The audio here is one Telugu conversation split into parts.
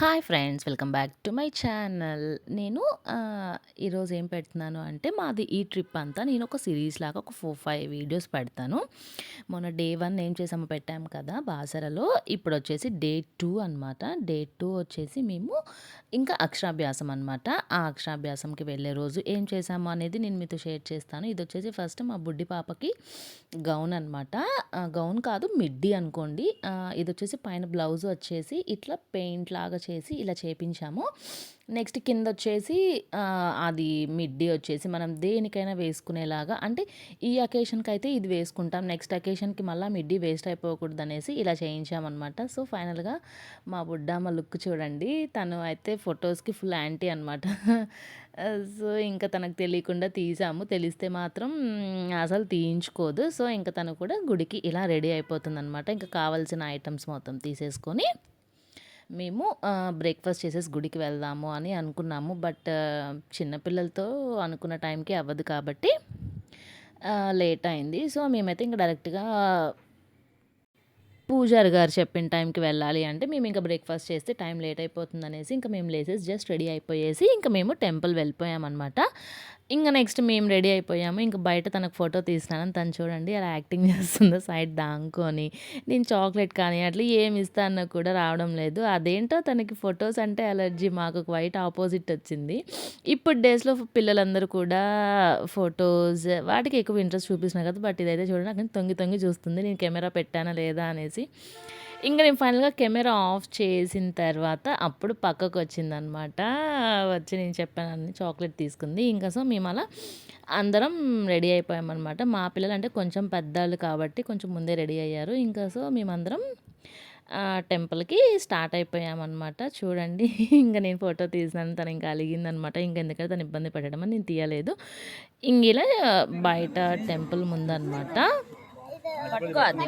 Hi friends welcome back to my channel. నేను ఈరోజు ఏం పెడుతున్నాను అంటే మాది ఈ ట్రిప్ అంతా నేను ఒక సిరీస్ లాగా ఒక ఫోర్ ఫైవ్ వీడియోస్ పెడతాను. మొన్న డే వన్ ఏం చేసామో పెట్టాము కదా బాసరలో. ఇప్పుడు వచ్చేసి డే టూ అనమాట డే టూ వచ్చేసి మేము ఇంకా అక్షరాభ్యాసం అనమాట ఆ అక్షరాభ్యాసంకి వెళ్ళే రోజు ఏం చేసాము అనేది నేను మీతో షేర్ చేస్తాను. ఇది వచ్చేసి ఫస్ట్ మా బుడ్డి పాపకి గౌన్ అనమాట గౌన్ కాదు మిడ్డీ అనుకోండి. ఇది వచ్చేసి పైన బ్లౌజ్ వచ్చేసి ఇట్లా పెయింట్ లాగా చేసి ఇలా చేపించాము. నెక్స్ట్ కింద వచ్చేసి అది మిడ్డీ వచ్చేసి మనం దేనికైనా వేసుకునేలాగా అంటే ఈ అకేషన్కి అయితే ఇది వేసుకుంటాం నెక్స్ట్ అకేషన్కి మళ్ళీ మిడ్డీ వేస్ట్ అయిపోకూడదు అనేసి ఇలా చేయించామన్నమాట. సో ఫైనల్గా మా బుడ్డమ్మ లుక్ చూడండి తను అయితే ఫొటోస్కి ఫుల్ యాంటీ అనమాట సో ఇంకా తనకు తెలియకుండా తీసాము. తెలిస్తే మాత్రం అసలు తీయించుకోదు. సో ఇంకా తను కూడా గుడికి ఇలా రెడీ అయిపోతుంది అనమాట ఇంకా కావాల్సిన ఐటమ్స్ మొత్తం తీసేసుకొని మేము బ్రేక్ఫాస్ట్ చేసేసి గుడికి వెళ్దాము అని అనుకున్నాము. బట్ చిన్నపిల్లలతో అనుకున్న టైంకి అవ్వదు కాబట్టి లేట్ అయింది. సో మేమైతే ఇంకా డైరెక్ట్గా పూజారి గారు చెప్పిన టైంకి వెళ్ళాలి అంటే మేము ఇంకా బ్రేక్ఫాస్ట్ చేస్తే టైం లేట్ అయిపోతుంది అనేసి ఇంకా మేము లేసేసి జస్ట్ రెడీ అయిపోయేసి ఇంకా మేము టెంపుల్ వెళ్ళిపోయామన్నమాట. ఇంకా నెక్స్ట్ మేము రెడీ అయిపోయాము. ఇంకా బయట తనకు ఫోటో తీసినానని తను చూడండి అలా యాక్టింగ్ చేస్తుందో సైడ్ దాంకొని నేను చాక్లెట్ కానీ అట్లా ఏమి ఇస్తానో కూడా రావడం లేదు. అదేంటో తనకి ఫొటోస్ అంటే అలర్జీ మాకు వైట్ ఆపోజిట్ వచ్చింది. ఇప్పుడు డేస్లో పిల్లలందరూ కూడా ఫొటోస్ వాటికి ఎక్కువ ఇంట్రెస్ట్ చూపిస్తున్నారు కదా బట్ ఇదైతే చూడండి అక్కడ తొంగి తొంగి చూస్తుంది నేను కెమెరా పెట్టానా లేదా అనేసి. ఇంకా నేను ఫైనల్గా కెమెరా ఆఫ్ చేసిన తర్వాత అప్పుడు పక్కకు వచ్చిందనమాట వచ్చి నేను చెప్పాను అన్ని చాక్లెట్ తీసుకుంది. ఇంకా సో మేము అలా అందరం రెడీ అయిపోయామన్నమాట. మా పిల్లలు అంటే కొంచెం పెద్దవాళ్ళు కాబట్టి కొంచెం ముందే రెడీ అయ్యారు. ఇంకా సో మేమందరం టెంపుల్కి స్టార్ట్ అయిపోయామన్నమాట. చూడండి ఇంకా నేను ఫోటో తీసినాను తను ఇంకా అలిగిందనమాట ఇంకా ఎందుకంటే తను ఇబ్బంది పెట్టడం అని నేను తీయలేదు. ఇంక ఇలా బయట టెంపుల్ ముందనమాట పట్టుకో అది.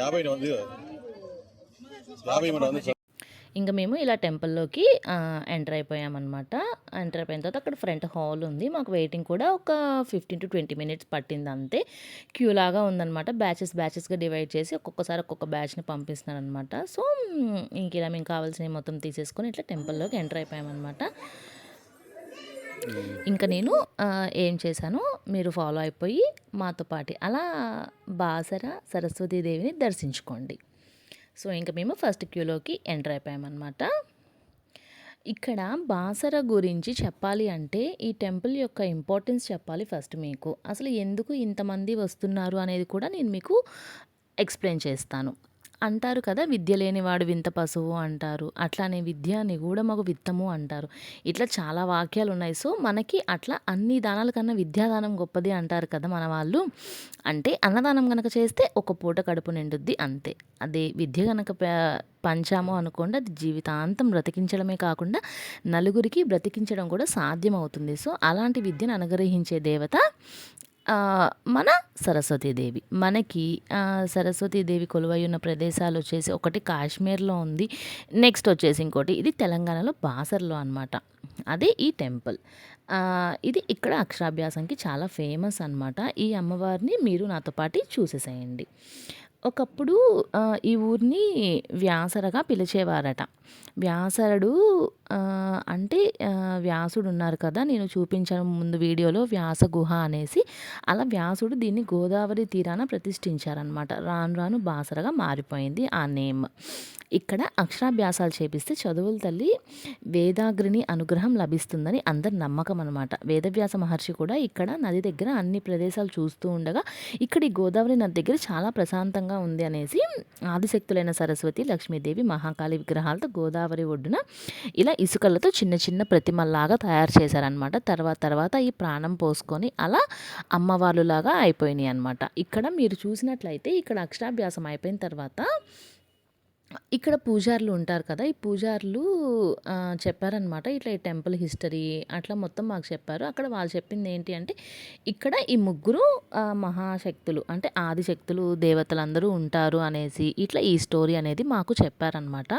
యాభై ఇంకా మేము ఇలా టెంపుల్లోకి ఎంటర్ అయిపోయామన్నమాట. ఎంటర్ అయిపోయిన తర్వాత అక్కడ ఫ్రంట్ హాల్ ఉంది. మాకు వెయిటింగ్ కూడా ఒక ఫిఫ్టీన్ టు ట్వంటీ మినిట్స్ పట్టింది అంతే. క్యూ లాగా ఉందన్నమాట. బ్యాచెస్ బ్యాచెస్గా డివైడ్ చేసి ఒక్కొక్కసారి ఒక్కొక్క బ్యాచ్ని పంపిస్తున్నారనమాట సో ఇంక ఇలా మేము కావాల్సినవి మొత్తం తీసేసుకొని ఇట్లా టెంపుల్లోకి ఎంటర్ అయిపోయామన్నమాట. ఇంకా నేను ఏం చేశాను మీరు ఫాలో అయిపోయి మాతో పాటి అలా బాసర సరస్వతీదేవిని దర్శించుకోండి. సో ఇంకా మేము ఫస్ట్ క్యూలోకి ఎంటర్ అయిపోయామన్నమాట. ఇక్కడ బాసర గురించి చెప్పాలి అంటే ఈ టెంపుల్ యొక్క ఇంపార్టెన్స్ చెప్పాలి ఫస్ట్ మీకు. అసలు ఎందుకు ఇంతమంది వస్తున్నారు అనేది కూడా నేను మీకు ఎక్స్ప్లెయిన్ చేస్తాను. అంటారు కదా విద్య లేనివాడు వింత పశువు అంటారు. అట్లానే విద్య మాకు విత్తము అంటారు. ఇట్లా చాలా వాక్యాలు ఉన్నాయి సో మనకి అట్లా అన్ని దానాల కన్నా విద్యాదానం గొప్పది అంటారు కదా మన వాళ్ళు. అంటే అన్నదానం కనుక చేస్తే ఒక పూట కడుపు నిండుద్ది అంతే. అదే విద్య కనుక పంచాము అనుకోండి అది జీవితాంతం బ్రతికించడమే కాకుండా నలుగురికి బ్రతికించడం కూడా సాధ్యమవుతుంది. సో అలాంటి విద్యను అనుగ్రహించే దేవత మన సరస్వతీదేవి. మనకి సరస్వతీదేవి కొలువై ఉన్న ప్రదేశాలు వచ్చేసి ఒకటి కాశ్మీర్లో ఉంది. నెక్స్ట్ వచ్చేసి ఇంకోటి ఇది తెలంగాణలో బాసర్లో అనమాట అదే ఈ టెంపుల్. ఇది ఇక్కడ అక్షరాభ్యాసంకి చాలా ఫేమస్ అనమాట ఈ అమ్మవారిని మీరు నాతో పాటు చూసేసేయండి. ఒకప్పుడు ఈ ఊరిని వ్యాసరగా పిలిచేవారట. వ్యాసరుడు అంటే వ్యాసుడు ఉన్నారు కదా నేను చూపించాను ముందు వీడియోలో వ్యాస గుహ అనేసి. అలా వ్యాసుడు దీన్ని గోదావరి తీరాన ప్రతిష్ఠించారనమాట రాను రాను బాసరగా మారిపోయింది ఆ నేమ్. ఇక్కడ అక్షరాభ్యాసాలు చేపిస్తే చదువుల తల్లి వేదాగ్రిని అనుగ్రహం లభిస్తుందని అందరి నమ్మకం అనమాట వేదవ్యాస మహర్షి కూడా ఇక్కడ నది దగ్గర అన్ని ప్రదేశాలు చూస్తూ ఉండగా ఇక్కడ ఈ గోదావరి నది దగ్గర చాలా ప్రశాంతంగా ఉంది అనేసి ఆదిశక్తులైన సరస్వతి లక్ష్మీదేవి మహాకాళి విగ్రహాలతో గోదావరి ఒడ్డున ఇలా ఇసుకలతో చిన్న చిన్న ప్రతిమల్లాగా తయారు చేశారనమాట తర్వాత తర్వాత ఈ ప్రాణం పోసుకొని అలా అమ్మవాళ్ళులాగా అయిపోయినాయి అనమాట ఇక్కడ మీరు చూసినట్లయితే ఇక్కడ అక్షరాభ్యాసం అయిపోయిన తర్వాత ఇక్కడ పూజారులు ఉంటారు కదా! ఈ పూజారులు చెప్పారనమాట. ఇట్లా ఈ టెంపుల్ హిస్టరీ అట్లా మొత్తం మాకు చెప్పారు. అక్కడ వాళ్ళు చెప్పింది ఏంటి అంటే, ఇక్కడ ఈ ముగ్గురు మహాశక్తులు అంటే ఆదిశక్తులు, దేవతలందరూ ఉంటారు అనేసి ఇట్లా ఈ స్టోరీ అనేది మాకు చెప్పారనమాట.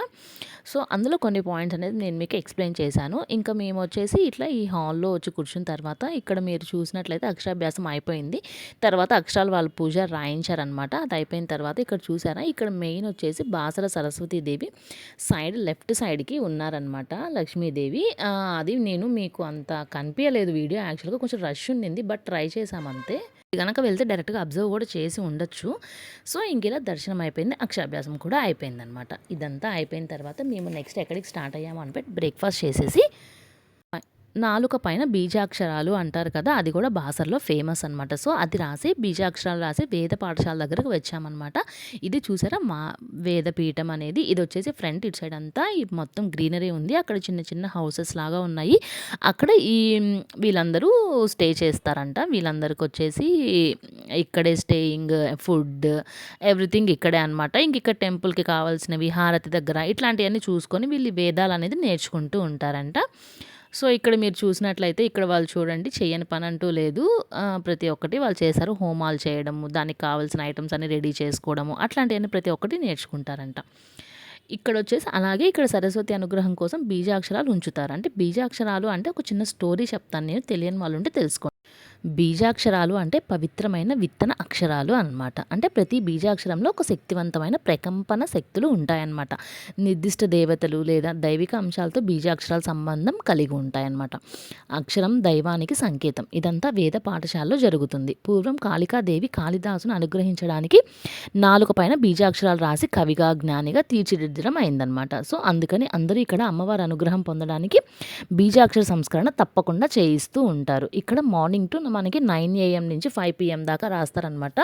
సో, అందులో కొన్ని పాయింట్స్ అనేది నేను మీకు ఎక్స్‌ప్లెయిన్ చేశాను. ఇంకా మేము వచ్చేసి ఇట్లా ఈ హాల్‌లో వచ్చి కూర్చున్న తర్వాత ఇక్కడ మీరు చూసినట్లయితే అక్షరాభ్యాసం అయిపోయింది. తర్వాత అక్షరాలు వాళ్ళు పూజ రాయించారనమాట. అది అయిపోయిన తర్వాత ఇక్కడ చూసారా? ఇక్కడ మెయిన్ వచ్చేసి బాసర సరస్వతీదేవి సైడ్ లెఫ్ట్ సైడ్‌కి ఉన్నారనమాట లక్ష్మీదేవి. అది నేను మీకు అంత కనిపించలేదు వీడియో యాక్చువల్‌గా కొంచెం రష్ ఉండింది. బట్ ట్రై చేసామంతే గనక వెళ్తే డైరెక్ట్‌గా అబ్జర్వ్ కూడా చేసి ఉండొచ్చు. సో, ఇంకిలా దర్శనం అయిపోయింది. అక్షరాభ్యాసం కూడా అయిపోయిందనమాట. ఇదంతా అయిపోయిన తర్వాత మేము నెక్స్ట్ ఎక్కడికి స్టార్ట్ అయ్యాము అంటే బ్రేక్‌ఫాస్ట్ చేసేసి నాలుక పైన బీజాక్షరాలు అంటారు కదా! అది కూడా బాసర్‌లో ఫేమస్ అనమాట. సో, అది రాసి బీజాక్షరాలు రాసి వేద పాఠశాల దగ్గరకు వచ్చామనమాట. ఇది చూసారా మా వేదపీఠం అనేది ఇది వచ్చేసి ఫ్రంట్ ఇటు సైడ్ అంతా ఈ మొత్తం గ్రీనరీ ఉంది. అక్కడ చిన్న చిన్న హౌసెస్ లాగా ఉన్నాయి. అక్కడ ఈ వీళ్ళందరూ స్టే చేస్తారంట. వీళ్ళందరికి వచ్చేసి ఇక్కడే స్టేయింగ్, ఫుడ్ ఎవ్రీథింగ్ ఇక్కడే అనమాట. ఇంక ఇక్కడ టెంపుల్‌కి కావాల్సినవి హారతి దగ్గర ఇట్లాంటివన్నీ చూసుకొని వీళ్ళు వేదాలు అనేది నేర్చుకుంటూ ఉంటారంట. సో, ఇక్కడ మీరు చూసినట్లయితే ఇక్కడ వాళ్ళు చూడండి చెయ్యని పనంటూ లేదు. ప్రతి ఒక్కటి వాళ్ళు చేశారు. హోమాలు చేయడము, దానికి కావాల్సిన ఐటమ్స్ అన్ని రెడీ చేసుకోవడము అట్లాంటివన్నీ ప్రతి ఒక్కటి నేర్చుకుంటారంట. ఇక్కడ వచ్చేసి అలాగే ఇక్కడ సరస్వతి అనుగ్రహం కోసం బీజాక్షరాలు ఉంచుతారు. అంటే బీజాక్షరాలు అంటే ఒక చిన్న స్టోరీ చెప్తాను నేను. తెలియని వాళ్ళు ఉంటే తెలుసుకోండి. బీజాక్షరాలు అంటే పవిత్రమైన విత్తన అక్షరాలు అనమాట. అంటే ప్రతి బీజాక్షరంలో ఒక శక్తివంతమైన ప్రకంపన శక్తులు ఉంటాయన్నమాట. నిర్దిష్ట దేవతలు లేదా దైవిక అంశాలతో బీజాక్షరాల సంబంధం కలిగి ఉంటాయన్నమాట. అక్షరం దైవానికి సంకేతం. ఇదంతా వేద పాఠశాలలో జరుగుతుంది. పూర్వం కాళికాదేవి కాళిదాసును అనుగ్రహించడానికి నాలుక పైన బీజాక్షరాలు రాసి కవిగా, జ్ఞానిగా తీర్చిదిద్దడం అయిందనమాట. సో, అందుకని అందరూ ఇక్కడ అమ్మవారి అనుగ్రహం పొందడానికి బీజాక్షర సంస్కరణ తప్పకుండా చేయిస్తూ ఉంటారు. ఇక్కడ మార్నింగ్ టు మనకి నైన్ ఏఎం నుంచి ఫైవ్ పిఎం దాకా రాస్తారనమాట.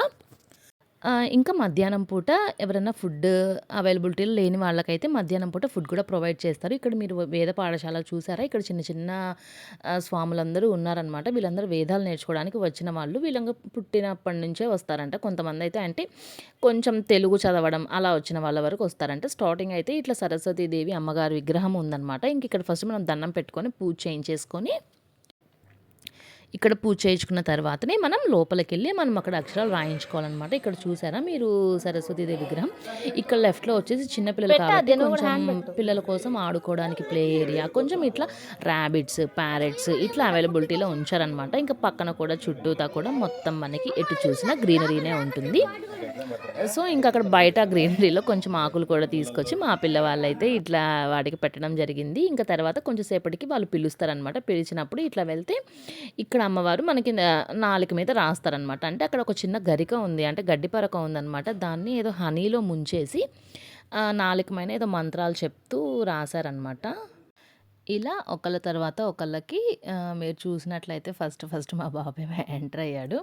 ఇంకా మధ్యాహ్నం పూట ఎవరైనా ఫుడ్ అవైలబిలిటీలో లేని వాళ్ళకైతే మధ్యాహ్నం పూట ఫుడ్ కూడా ప్రొవైడ్ చేస్తారు. ఇక్కడ మీరు వేద పాఠశాల చూసారా? ఇక్కడ చిన్న చిన్న స్వాములందరూ ఉన్నారనమాట. వీళ్ళందరూ వేదాలు నేర్చుకోవడానికి వచ్చిన వాళ్ళు. వీళ్ళంగా పుట్టినప్పటి నుంచే వస్తారంట. కొంతమంది అయితే అంటే కొంచెం తెలుగు చదవడం అలా వచ్చిన వాళ్ళ వరకు వస్తారంట. స్టార్టింగ్ అయితే ఇట్లా సరస్వతీదేవి అమ్మగారి విగ్రహం ఉందనమాట. ఇంక ఇక్కడ ఫస్ట్ మనం దండం పెట్టుకొని పూజ చేయించేసుకొని ఇక్కడ పూజ చేయించుకున్న తర్వాతనే మనం లోపలికెళ్ళి మనం అక్కడ అక్షరాలు రాయించుకోవాలనమాట. ఇక్కడ చూసారా మీరు సరస్వతీదేవి విగ్రహం. ఇక్కడ లెఫ్ట్‌లో వచ్చేసి చిన్న పిల్లలు కాబట్టి కొంచెం పిల్లల కోసం ఆడుకోవడానికి ప్లే ఏరియా కొంచెం ఇట్లా ర్యాబిట్స్, ప్యారట్స్ ఇట్లా అవైలబిలిటీలో ఉంచారనమాట. ఇంకా పక్కన కూడా చుట్టూతా కూడా మొత్తం మనకి ఎటు చూసినా గ్రీనరీనే ఉంటుంది. సో, ఇంక అక్కడ బయట గ్రీనరీలో కొంచెం ఆకులు కూడా తీసుకొచ్చి మా పిల్లవాళ్ళైతే ఇట్లా వాటికి పెట్టడం జరిగింది. ఇంకా తర్వాత కొంచెం సేపటికి వాళ్ళు పిలుస్తారనమాట. పిలిచినప్పుడు ఇట్లా వెళ్తే ఇక్కడ అమ్మవారు మనకి నాలుక మీద రాస్తారనమాట. అంటే అక్కడ ఒక చిన్న గరిక ఉంది. అంటే గడ్డి పరక ఉందనమాట. దాన్ని ఏదో హనీలో ముంచేసి నాలుకమైన ఏదో మంత్రాలు చెప్తూ రాశారనమాట. ఇలా ఒకళ్ళ తర్వాత ఒకళ్ళకి మీరు చూసినట్లయితే ఫస్ట్ ఫస్ట్ మా బాబాయ్ ఎంటర్ అయ్యాడు.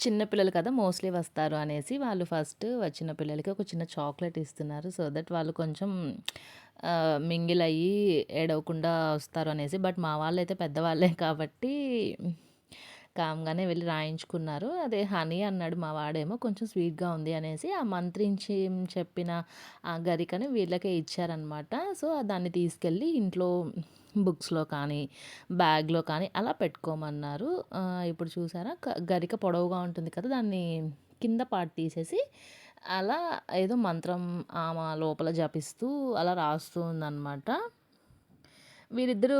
చిన్నపిల్లలు కదా! మోస్ట్‌లీ వస్తారు అనేసి వాళ్ళు ఫస్ట్ వచ్చిన పిల్లలకి ఒక చిన్న చాక్లెట్ ఇస్తున్నారు. సో దట్ వాళ్ళు కొంచెం మింగిల్ అయ్యి ఏడవకుండా వస్తారు అనేసి. బట్ మా వాళ్ళైతే పెద్దవాళ్ళే కాబట్టి కామ్‌గానే వెళ్ళి రాయించుకున్నారు. అదే హనీ అన్నాడు మా వాడేమో కొంచెం స్వీట్‌గా ఉంది అనేసి ఆ మంత్రించి చెప్పిన ఆ గరికని వీళ్ళకే ఇచ్చారనమాట. సో, దాన్ని తీసుకెళ్ళి ఇంట్లో బుక్స్‌లో కానీ, బ్యాగ్‌లో కానీ అలా పెట్టుకోమన్నారు. ఇప్పుడు చూసారా గరిక పొడవుగా ఉంటుంది కదా! దాన్ని కింద పార్ట్ తీసేసి అలా ఏదో మంత్రం ఆమె లోపల జపిస్తూ అలా రాస్తూ ఉందన్నమాట వీరిద్దరూ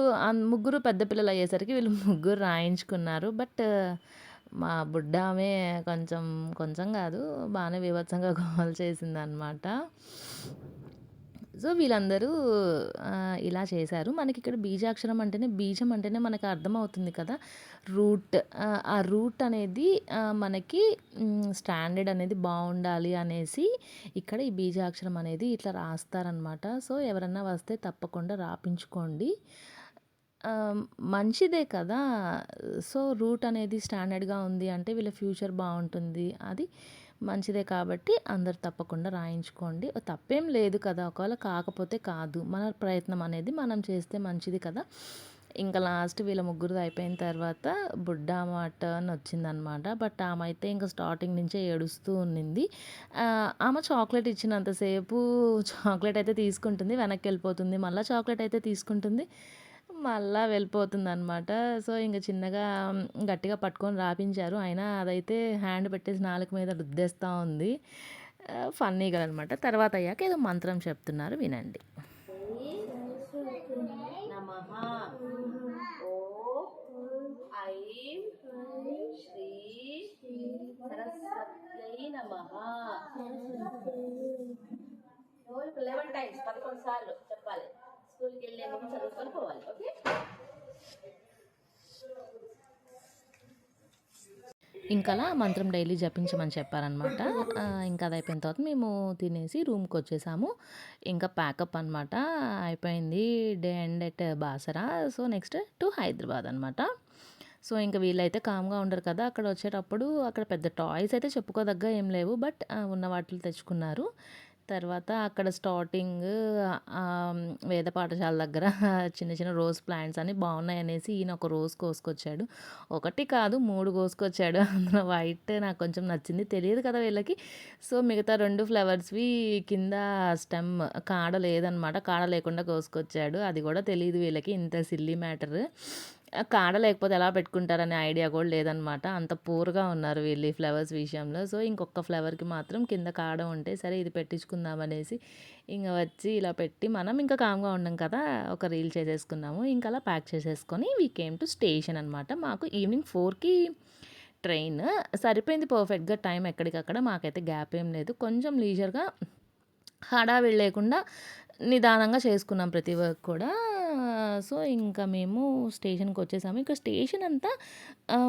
ముగ్గురు పెద్ద పిల్లలయ్యేసరికి వీళ్ళు ముగ్గురు రాయించుకున్నారు. బట్ మా బుడ్డ ఆమె కొంచెం కొంచెం కాదు బాగానే వివత్సంగా గోల చేసిందనమాట. సో, వీళ్ళందరూ ఇలా చేశారు. మనకి ఇక్కడ బీజాక్షరం అంటేనే బీజం అంటేనే మనకు అర్థమవుతుంది కదా! రూట్ ఆ రూట్ అనేది మనకి స్టాండర్డ్ అనేది బాగుండాలి అనేసి ఇక్కడ ఈ బీజాక్షరం అనేది ఇట్లా రాస్తారనమాట. సో, ఎవరన్నా వస్తే తప్పకుండా రాపించుకోండి. మంచిదే కదా! సో, రూట్ అనేది స్టాండర్డ్‌గా ఉంది అంటే వీళ్ళ ఫ్యూచర్ బాగుంటుంది అది మంచిదే కాబట్టి అందరు తప్పకుండా రాయించుకోండి. తప్పేం లేదు కదా! ఒకవేళ కాకపోతే కాదు. మన ప్రయత్నం అనేది మనం చేస్తే మంచిది కదా! ఇంకా లాస్ట్ వీళ్ళ ముగ్గురు అయిపోయిన తర్వాత బుడ్డ మా టర్న్ వచ్చిందనమాట బట్ ఆమె అయితే ఇంకా స్టార్టింగ్ నుంచే ఏడుస్తూ ఉన్నింది ఆమె చాక్లెట్ ఇచ్చినంతసేపు చాక్లెట్ అయితే తీసుకుంటుంది వెనక్కి వెళ్ళిపోతుంది మళ్ళీ చాక్లెట్ అయితే తీసుకుంటుంది మళ్ళా వెళ్ళిపోతుంది అనమాట సో ఇంకా చిన్నగా గట్టిగా పట్టుకొని రాపించారు. అయినా అదైతే హ్యాండ్ పెట్టేసి నాలుగు మీద రుద్దేస్తూ ఉంది. ఫన్నీగా అనమాట తర్వాత అయ్యాక ఏదో మంత్రం చెప్తున్నారు వినండి. లెవెన్ టైమ్స్ పదకొండు సార్లు. స్కూల్కి వెళ్ళే ముందు చదువుకొని పోవాలి ఓకే. ఇంకా అలా మంత్రం డైలీ జపించమని చెప్పారనమాట. ఇంకా అది అయిపోయిన తర్వాత మేము తినేసి రూమ్కి వచ్చేసాము. ఇంకా ప్యాకప్ అనమాట అయిపోయింది. Day end at Basara. So next to Hyderabad అనమాట సో ఇంకా వీళ్ళైతే కామ్గా ఉండరు కదా. అక్కడ వచ్చేటప్పుడు అక్కడ పెద్ద టాయ్స్ అయితే చెప్పుకోదగ్గ ఏం లేవు. బట్ ఉన్న వాటిని తెచ్చుకున్నారు. తర్వాత అక్కడ స్టార్టింగ్ వేద పాఠశాల దగ్గర చిన్న చిన్న రోజ్ ప్లాంట్స్ అని బాగున్నాయి అనేసి ఈయన ఒక రోజ్ కోసుకొచ్చాడు. ఒకటి కాదు మూడు కోసుకొచ్చాడు. అందులో వైట్ నాకు కొంచెం నచ్చింది. తెలియదు కదా వీళ్ళకి. సో మిగతా రెండు ఫ్లవర్స్వి కింద స్టెమ్ కాడ లేదనమాట కాడ లేకుండా కోసుకొచ్చాడు. అది కూడా తెలియదు వీళ్ళకి. ఇంత సిల్లీ మ్యాటర్ కాడ లేకపోతే ఎలా పెట్టుకుంటారనే ఐడియా కూడా లేదనమాట. అంత పూర్గా ఉన్నారు వీళ్ళు ఈ ఫ్లవర్స్ విషయంలో. సో ఇంకొక ఫ్లవర్కి మాత్రం కింద కాడ ఉంటే సరే ఇది పెట్టించుకుందాం అనేసి ఇంకా వచ్చి ఇలా పెట్టి మనం ఇంకా కామ్గా ఉన్నాం కదా ఒక రీల్ చేసేసుకున్నాము. ఇంకా అలా ప్యాక్ చేసేసుకొని వీ కేమ్ టు స్టేషన్ అనమాట మాకు ఈవినింగ్ ఫోర్కి ట్రైన్. సరిపోయింది పర్ఫెక్ట్గా టైం ఎక్కడికక్కడ. మాకైతే గ్యాప్ ఏం లేదు. కొంచెం లీజర్గా హడావిడి లేకుండా నిదానంగా చేసుకున్నాం ప్రతి వర్క్ కూడా. సో ఇంకా మేము స్టేషన్కి వచ్చేసాము. ఇంకా స్టేషన్ అంతా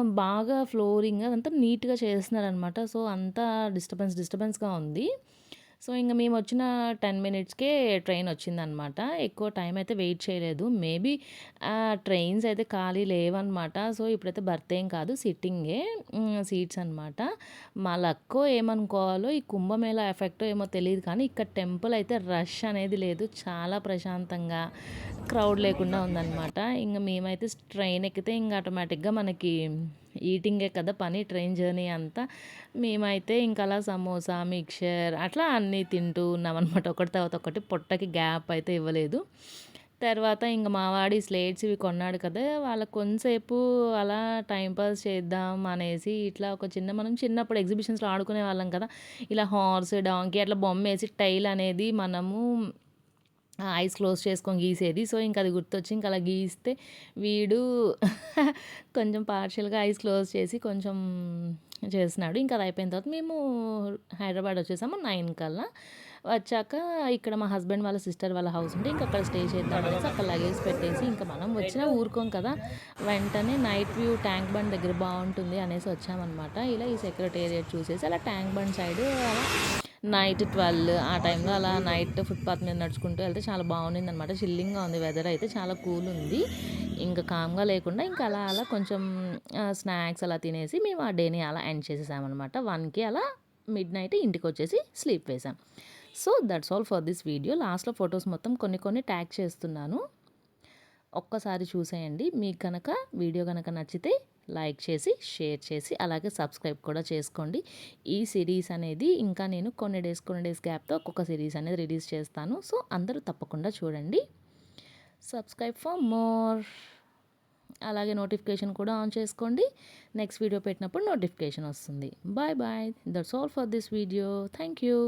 బాగా ఫ్లోరింగ్ అదంతా నీట్గా చేస్తున్నారనమాట సో అంతా డిస్టర్బెన్స్ డిస్టర్బెన్స్గా ఉంది. సో ఇంకా మేము వచ్చిన టెన్ మినిట్స్కే ట్రైన్ వచ్చిందనమాట. ఎక్కువ టైం అయితే వెయిట్ చేయలేదు. మేబీ ట్రైన్స్ అయితే ఖాళీ లేవన్నమాట సో ఇప్పుడైతే బర్త్ ఏం కాదు సిట్టింగే సీట్స్ అనమాట. మా లక్కో ఏమనుకోవాలో ఈ కుంభమేళ ఎఫెక్ట్ ఏమో తెలియదు కానీ ఇక్కడ టెంపుల్ అయితే రష్ అనేది లేదు. చాలా ప్రశాంతంగా క్రౌడ్ లేకుండా ఉందన్నమాట ఇంకా మేమైతే ట్రైన్ ఎక్కితే ఇంకా ఆటోమేటిక్గా మనకి ఈటింగే కదా పని ట్రైన్ జర్నీ అంతా. మేమైతే ఇంకా అలా సమోసా మిక్చర్ అట్లా అన్నీ తింటూ ఉన్నామన్నమాట. ఒకటి తర్వాత ఒకటి పొట్టకి గ్యాప్ అయితే ఇవ్వలేదు. తర్వాత ఇంకా మావాడి స్లేట్స్ ఇవి కొన్నాడు కదా వాళ్ళకి కొంతసేపు అలా టైంపాస్ చేద్దాం అనేసి ఇట్లా ఒక చిన్న మనం చిన్నప్పుడు ఎగ్జిబిషన్స్లో ఆడుకునే వాళ్ళం కదా. ఇలా హార్స్ డాంకీ అట్లా బొమ్మ వేసి టైల్ అనేది మనము ఐస్ క్లోజ్ చేసుకొని గీసేది. సో ఇంకా అది గుర్తొచ్చి ఇంకా అలా గీస్తే వీడు కొంచెం పార్షియల్గా ఐస్ క్లోజ్ చేసి కొంచెం చేస్తున్నాడు ఇంకా అది అయిపోయిన తర్వాత మేము హైదరాబాద్ వచ్చేసాము నైన్ కల్లా. వచ్చాక ఇక్కడ మా హస్బెండ్ వాళ్ళ సిస్టర్ వాళ్ళ హౌస్ ఉంటే ఇంకా అక్కడ స్టే చేద్దాం అనేసి అక్కడ లగేజ్ పెట్టేసి ఇంకా మనం వచ్చినా ఊరుకోం కదా. వెంటనే నైట్ వ్యూ ట్యాంక్ బండ్ దగ్గర బాగుంటుంది అనేసి వచ్చామన్నమాట. ఇలా ఈ సెక్రటేరియట్ చూసేసి అలా ట్యాంక్ బండ్ సైడ్ అలా నైట్ ట్వెల్వ్ ఆ టైంలో అలా నైట్ ఫుట్పాత్ మీద నడుచుకుంటూ వెళ్తే చాలా బాగుంది అనమాట చిల్లింగ్గా ఉంది వెదర్ అయితే చాలా కూల్ ఉంది. ఇంకా కామ్గా లేకుండా ఇంకా అలా అలా కొంచెం స్నాక్స్ అలా తినేసి మేము ఆ డేని అలా ఎండ్ చేసేసామన్నమాట. వన్కి అలా మిడ్ నైట్ ఇంటికి వచ్చేసి స్లీప్ వేసాం so that's all for this video లాస్ట్లో ఫొటోస్ మొత్తం కొన్ని కొన్ని ట్యాగ్ చేస్తున్నాను. ఒక్కసారి చూసేయండి. మీకు కనుక వీడియో కనుక నచ్చితే లైక్ చేసి షేర్ చేసి అలాగే సబ్స్క్రైబ్ కూడా చేసుకోండి. ఈ సిరీస్ అనేది ఇంకా నేను కొన్ని డేస్ కొన్ని డేస్ గ్యాప్తో ఒక్కొక్క సిరీస్ అనేది రిలీజ్ చేస్తాను. సో అందరూ తప్పకుండా చూడండి. Subscribe for more. అలాగే నోటిఫికేషన్ కూడా ఆన్ చేసుకోండి. నెక్స్ట్ వీడియో పెట్టినప్పుడు నోటిఫికేషన్ వస్తుంది. Bye bye. That's all for this video. Thank you.